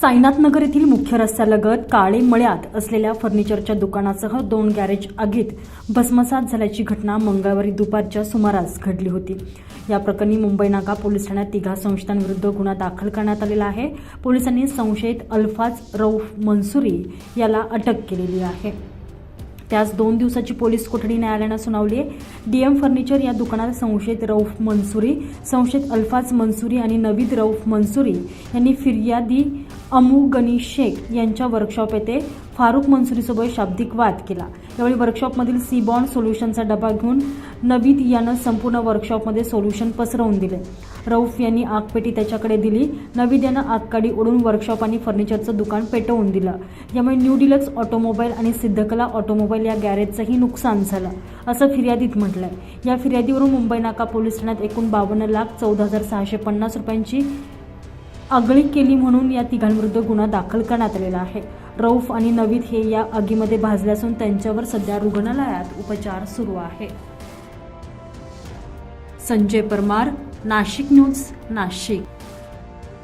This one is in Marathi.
साईनाथ नगर येथील मुख्य रस्त्यालगत काळे मळ्यात असलेल्या फर्निचरच्या दुकानासह दोन गॅरेज आगीत भस्मसात झाल्याची घटना मंगळवारी दुपारच्या सुमारास घडली होती. या प्रकरणी मुंबई नाका पोलीस ठाण्यात तिघा संशयितांविरुद्ध गुन्हा दाखल करण्यात आलेला आहे. पोलिसांनी संशयित अल्फाज रौफ मनसुरी याला अटक केलेली आहे. त्यास दोन दिवसाची पोलीस कोठडी न्यायालयानं सुनावली आहे डीएम फर्निचर या दुकानात संशयित रौफ मनसुरी संशयित अल्फाज मनसुरी आणि नवीद रौफ मनसुरी यांनी फिर्यादी अमू गनी शेख यांच्या वर्कशॉप येथे फारुख मनसुरीसोबत शाब्दिक वाद केला. यावेळी वर्कशॉपमधील सी बॉन्ड सोल्युशनचा डबा घेऊन नवीद यानं संपूर्ण वर्कशॉपमध्ये सोल्युशन पसरवून दिले. रौफ यांनी आगपेटी त्याच्याकडे दिली. नवीद यानं आगकाडी ओढून वर्कशॉप आणि फर्निचरचं दुकान पेटवून दिलं. यामुळे न्यू डिलक्स ऑटोमोबाईल आणि सिद्धकला ऑटोमोबाईल या गॅरेजचंही नुकसान झालं असं फिर्यादीत म्हटलंय. या फिर्यादीवरून मुंबई नाका पोलीस ठाण्यात एकूण बावन्न लाख चौदा हजार सहाशे पन्नास रुपयांची आगळी केली म्हणून या तिघांविरुद्ध गुन्हा दाखल करण्यात आलेला आहे. रौफ आणि नवीद हे या आगीमध्ये भाजले असून त्यांच्यावर सध्या रुग्णालयात उपचार सुरू आहे. संजय परमार नाशिक न्यूज नाशिक.